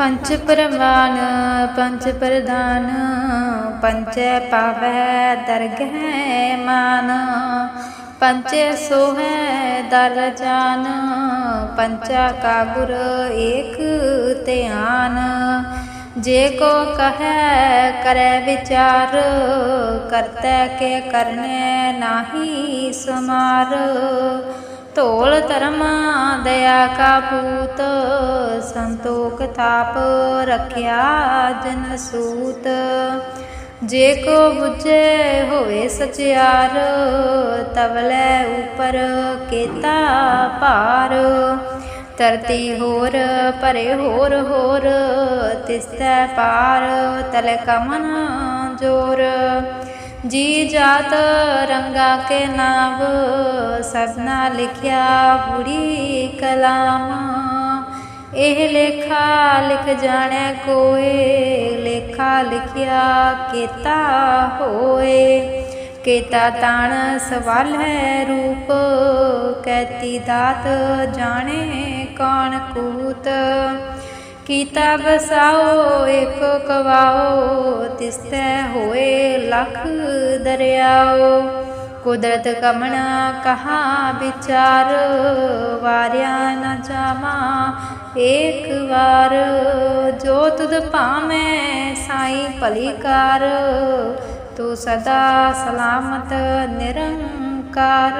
ਪੰਚ ਪਰਮਾਨ ਪੰਚ ਪ੍ਰਦਾਨ ਪੰਚੈ ਪਾਵੈ ਦਰਗਹਿ ਮਾਨ ਪੰਚੈ ਸੋਹੈ ਦਰ ਜਾਨ ਪੰਚਾ ਕਾ ਗੁਰ ਏਕ ਧਿਆਨ। ਜੇ ਕੋ ਕਹੈ, ਕਰੈ ਵਿਚਾਰ, ਕਰਤੈ ਕੇ ਕਰਨੈ ਨਾਹੀ ਸਮਾਰ। ਢੋਲ ਧਰਮ ਦਇਆ ਕਾ ਪੂਤ, ਸੰਤੋਖ ਤਾਪ ਰਖਿਆ ਜਨ ਸੂਤ। ਜੇ ਕੋ ਬੁਝੇ ਹੋਵੇ ਸਚਿਆਰ ਤਵਲੇ ਉਪਰ ਕੀਤਾ ਭਾਰ। ਧਰਤੀ ਹੋਰ ਪਰੇ ਹੋਰ ਹੋਰ ਤਿਸਤੈ ਪਾਰ, ਤਲ ਕਮਨ ਜੋਰ। ਜੀ ਜਾਤ ਰੰਗਾ ਕੇ ਨਾਮ ਸਭਨਾ ਲਿਖਿਆ ਬੁੜੀ ਕਲਾਮ। ਇਹ ਲੇਖਾ ਲਿਖ ਜਾਣੈ ਕੋਏ, ਲੇਖਾ ਲਿਖਿਆ ਕੀਤਾ ਹੋਏ। ਕੀਤਾ ਤਾਣ ਸਵਾਲ ਹੈ ਰੂਪ, ਕੈਤੀ ਦਾਤ ਜਾਣੇ ਕੌਣ ਕੂਤ। ਕੀਤਾ ਬਸਾਓ ਇੱਕ ਕਵਾਓ, ਤਿਸਤੈ ਹੋਏ ਲਖ ਦਰਿਆਓ। ਕੁਦਰਤ ਕਮਣਾ ਕਹਾ ਵਿਚਾਰ, ਵਾਰਿਆ ਨਾ ਜਾਮਾ ਏਕ ਵਾਰ ਜੋ ਤੁਧ ਭਾਵੇਂ ਸਾਈ ਭਲੀ ਕਰ, ਤੂੰ ਸਦਾ ਸਲਾਮਤ ਨਿਰੰਕਾਰ।